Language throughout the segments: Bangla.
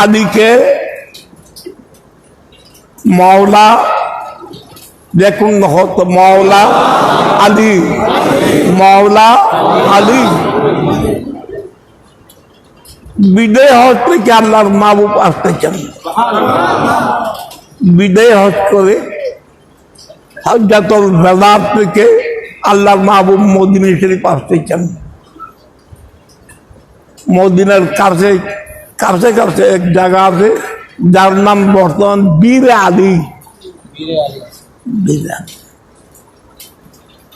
আদিকে মাওলা দেখুন হতো মাওলা আলী মাওলা আলী। বিদয় হজ থেকে আল্লাহর মাহবুব আসতে চান। বিদয় হজ করে হজরতুল বেলার থেকে আল্লাহর মাহবুব মদিনা শরীফ আসতে চান। মদিনার কাছে কাছে কাছে এক জায়গা আছে যার নাম বর্তমান বীর আলী বীর আলী।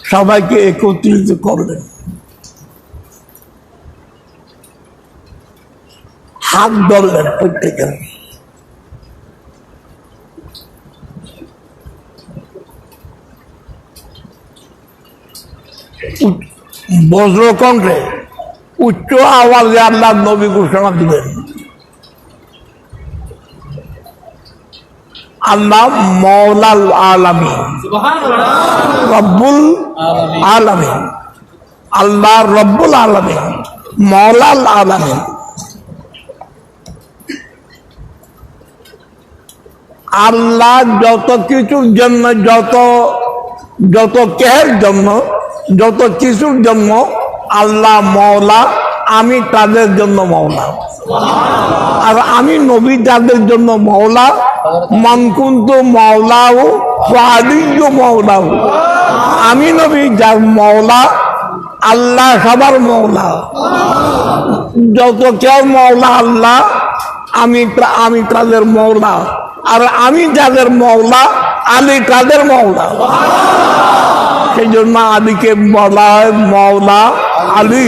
সবাইকে একত্রিত করলেন হাত ধরলেন প্রত্যেকের। বজ্রকণ্ঠে উচ্চ আওয়াজে আল্লাহ নবী ঘোষণা দিলেন আল্লাহ মৌলাল আলমী রব্বুল আলমী আল্লাহ রব্বুল আলমী মৌলাল আলমী আল্লাহ যত কিছুর জন্য, যত যত কেহের জন্য, যত কিছুর জন্য আল্লাহ মৌলা আমি তাদের জন্য মৌলা আর আমি নবী যাদের জন্য মৌলা মনকুন্ত মৌলাও আলিজ্য মৌলাও আমি নবী যার মৌলা আল্লাহ সবার মৌলা যত কেউ মৌলা আল্লাহ, আমি আমি তাদের মৌলা আর আমি যাদের মৌলা আলী তাদের মৌলা সেই জন্য আলীকে বলা হয় মৌলা আলী।